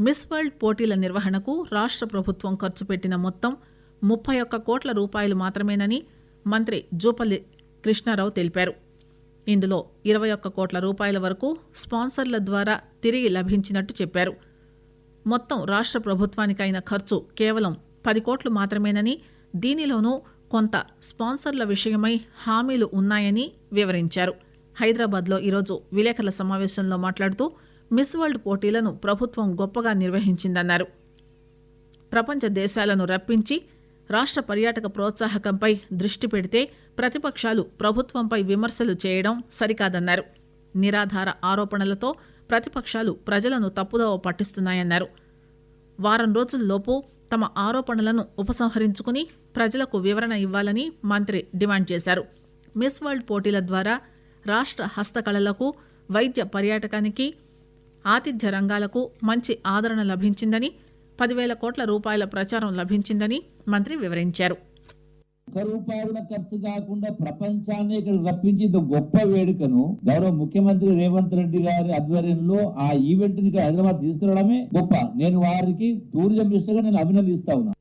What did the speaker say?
Miss world పోటీల నిర్వహణకు రాష్ట్ర ప్రభుత్వం ఖర్చు పెట్టిన మొత్తం ముప్పై ఒక్క కోట్ల రూపాయలు మాత్రమేనని మంత్రి జూపల్లి కృష్ణారావు తెలిపారు. ఇందులో ఇరవై ఒక్క కోట్ల రూపాయల వరకు స్పాన్సర్ల ద్వారా తిరిగి లభించినట్టు చెప్పారు. మొత్తం రాష్ట్ర ప్రభుత్వానికైన ఖర్చు కేవలం పది కోట్లు మాత్రమేనని దీనిలోనూ కొంత స్పాన్సర్ల విషయమై హామీలు ఉన్నాయని వివరించారు. హైదరాబాద్లో ఈరోజు విలేకరుల సమావేశంలో మాట్లాడుతూ మిస్ వరల్డ్ పోటీలను ప్రభుత్వం గొప్పగా నిర్వహించిందన్నారు. ప్రపంచ దేశాలను రప్పించి రాష్ట్ర పర్యాటక ప్రోత్సాహకంపై దృష్టి పెడితే ప్రతిపక్షాలు ప్రభుత్వంపై విమర్శలు చేయడం సరికాదన్నారు. నిరాధార ఆరోపణలతో ప్రతిపక్షాలు ప్రజలను తప్పుదోవ పట్టిస్తున్నాయన్నారు. వారం రోజుల్లోపు తమ ఆరోపణలను ఉపసంహరించుకుని ప్రజలకు వివరణ ఇవ్వాలని మంత్రి డిమాండ్ చేశారు. మిస్ వరల్డ్ పోటీల ద్వారా రాష్ట్ర హస్తకళలకు వైద్య పర్యాటకానికి ఆతిథ్య రంగాలకు మంచి ఆదరణ లభించిందని పదివేల కోట్ల రూపాయల ప్రచారం లభించిందని మంత్రి వివరించారు. ఒక్క రూపాయి కూడా ఖర్చు కాకుండా ప్రపంచాన్ని ఇక్కడ రప్పించి ఇంత గొప్ప వేడుకను గౌరవ ముఖ్యమంత్రి రేవంత్ రెడ్డి గారి ఆధ్వర్యంలో ఆ ఈవెంట్ని ఇక్కడ హైదరాబాద్ తీసుకురావడమే గొప్ప. నేను వారికి టూరిజం మినిస్టర్గా నేను అభినందిస్తా ఉన్నా.